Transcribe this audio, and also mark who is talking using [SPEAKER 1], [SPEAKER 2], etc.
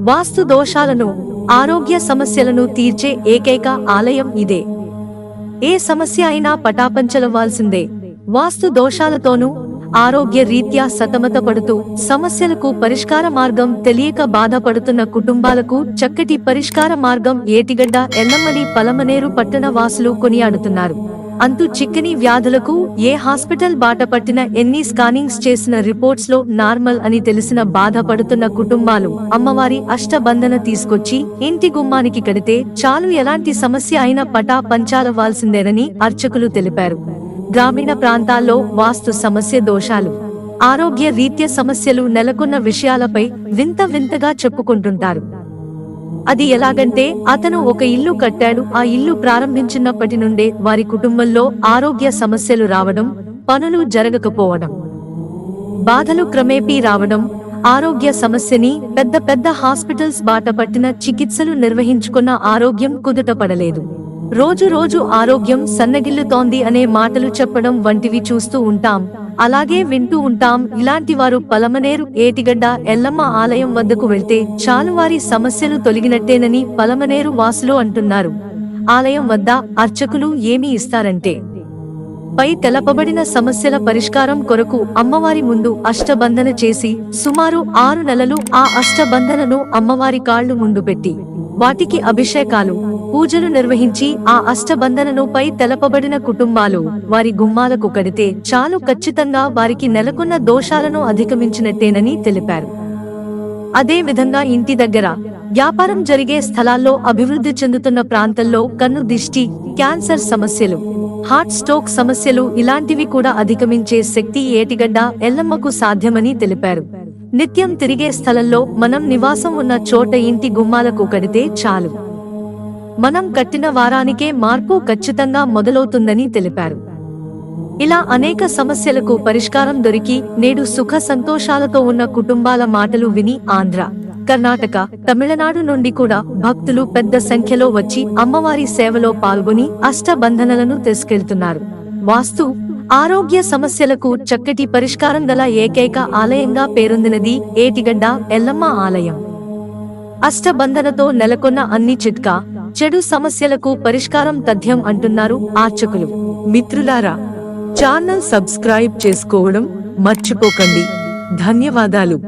[SPEAKER 1] వాస్తు దోషాలను ఆరోగ్య సమస్యలను తీర్చే ఏకైక ఆలయం ఇదే. ఏ సమస్య అయినా పటాపంచలవ్వాల్సిందే. వాస్తు దోషాలతోనూ ఆరోగ్య రీత్యా సతమతపడుతూ సమస్యలకు పరిష్కార మార్గం తెలియక బాధపడుతున్న కుటుంబాలకు చక్కటి పరిష్కార మార్గం ఏటిగడ్డ ఎల్లమ్మని పలమనేరు పట్టణ వాసులు కొనియాడుతున్నారు. అంతు చిక్కని వ్యాధులకు ఏ హాస్పిటల్ బాట పట్టిన ఎన్ని స్కానింగ్స్ చేసిన రిపోర్ట్స్లో నార్మల్ అని తెలిసిన బాధపడుతున్న కుటుంబాలు అమ్మవారి అష్టబంధన తీసుకొచ్చి ఇంటి గుమ్మానికి కడితే చాలు ఎలాంటి సమస్య అయినా పటా పంచాలవ్వాల్సిందేనని అర్చకులు తెలిపారు. గ్రామీణ ప్రాంతాల్లో వాస్తు సమస్య దోషాలు. ఆరోగ్య రీత్య సమస్యలు నెలకొన్న విషయాలపై వింత వింతగా చెప్పుకుంటుంటారు. అది ఎలాగంటే అతను ఒక ఇల్లు కట్టాడు. ఆ ఇల్లు ప్రారంభించినప్పటి నుండే వారి కుటుంబంలో ఆరోగ్య సమస్యలు రావడం పనులు జరగకపోవడం బాధలు క్రమేపీ రావడం ఆరోగ్య సమస్యని పెద్ద పెద్ద హాస్పిటల్స్ బాట పట్టిన చికిత్సలు నిర్వహించుకున్న ఆరోగ్యం కుదుటపడలేదు. రోజు రోజు ఆరోగ్యం సన్నగిల్లుతోంది అనే మాటలు చెప్పడం వంటివి చూస్తూ ఉంటాం. అలాగే వింటూ ఉంటాం. ఇలాంటి వారు పలమనేరు ఏటిగడ్డ ఎల్లమ్మ ఆలయం వద్దకు వెళ్తే చాలు వారి సమస్యలు తొలగినట్టేనని పలమనేరు వాసులు అంటున్నారు. ఆలయం వద్ద అర్చకులు ఏమి ఇస్తారంటే పై తెలపబడిన సమస్యల పరిష్కారం కొరకు అమ్మవారి ముందు అష్టబంధన చేసి సుమారు ఆరు నెలలు ఆ అష్టబంధనను అమ్మవారి కాళ్ళు ముందు పెట్టి వాటికి అభిషేకాలు పూజలు నిర్వహించి ఆ అష్టబంధనను పై తెలపబడిన కుటుంబాలు వారి గుమ్మాలకు కడితే చాలు ఖచ్చితంగా వారికి నెలకొన్న దోషాలను అధిగమించినట్టేనని తెలిపారు. అదే విధంగా ఇంటి దగ్గర వ్యాపారం జరిగే స్థలాల్లో అభివృద్ధి చెందుతున్న ప్రాంతంలో కన్ను దిష్టి క్యాన్సర్ సమస్యలు హార్ట్ స్ట్రోక్ సమస్యలు ఇలాంటివి కూడా అధిగమించే శక్తి ఏటిగడ్డ ఎల్లమ్మకు సాధ్యమని తెలిపారు. నిత్యం తిరిగే స్థలంలో మనం నివాసం ఉన్న చోట ఇంటి గుమ్మాలకు కడితే చాలు. మనం కట్టిన వారానికే మార్పు ఖచ్చితంగా మొదలవుతుందని తెలిపారు. ఇలా అనేక సమస్యలకు పరిష్కారం దొరికి నేడు సుఖ సంతోషాలతో ఉన్న కుటుంబాల మాటలు విని ఆంధ్ర కర్ణాటక తమిళనాడు నుండి కూడా భక్తులు పెద్ద సంఖ్యలో వచ్చి అమ్మవారి సేవలో పాల్గొని అష్టబంధనలను తీసుకెళ్తున్నారు. వాస్తు ఆరోగ్య సమస్యలకు చక్కటి పరిష్కారం గల ఏకైక ఆలయంగా పేరొందినది ఏటిగడ్డ ఎల్లమ్మ ఆలయం. అష్టబంధనతో నెలకొన్న అన్ని చిట్కా చెడు సమస్యలకు పరిష్కారం తథ్యం అంటున్నారు ఆర్చకులు మిత్రులారా ఛానల్ సబ్స్క్రైబ్ చేసుకోవడం మర్చిపోకండి. ధన్యవాదాలు.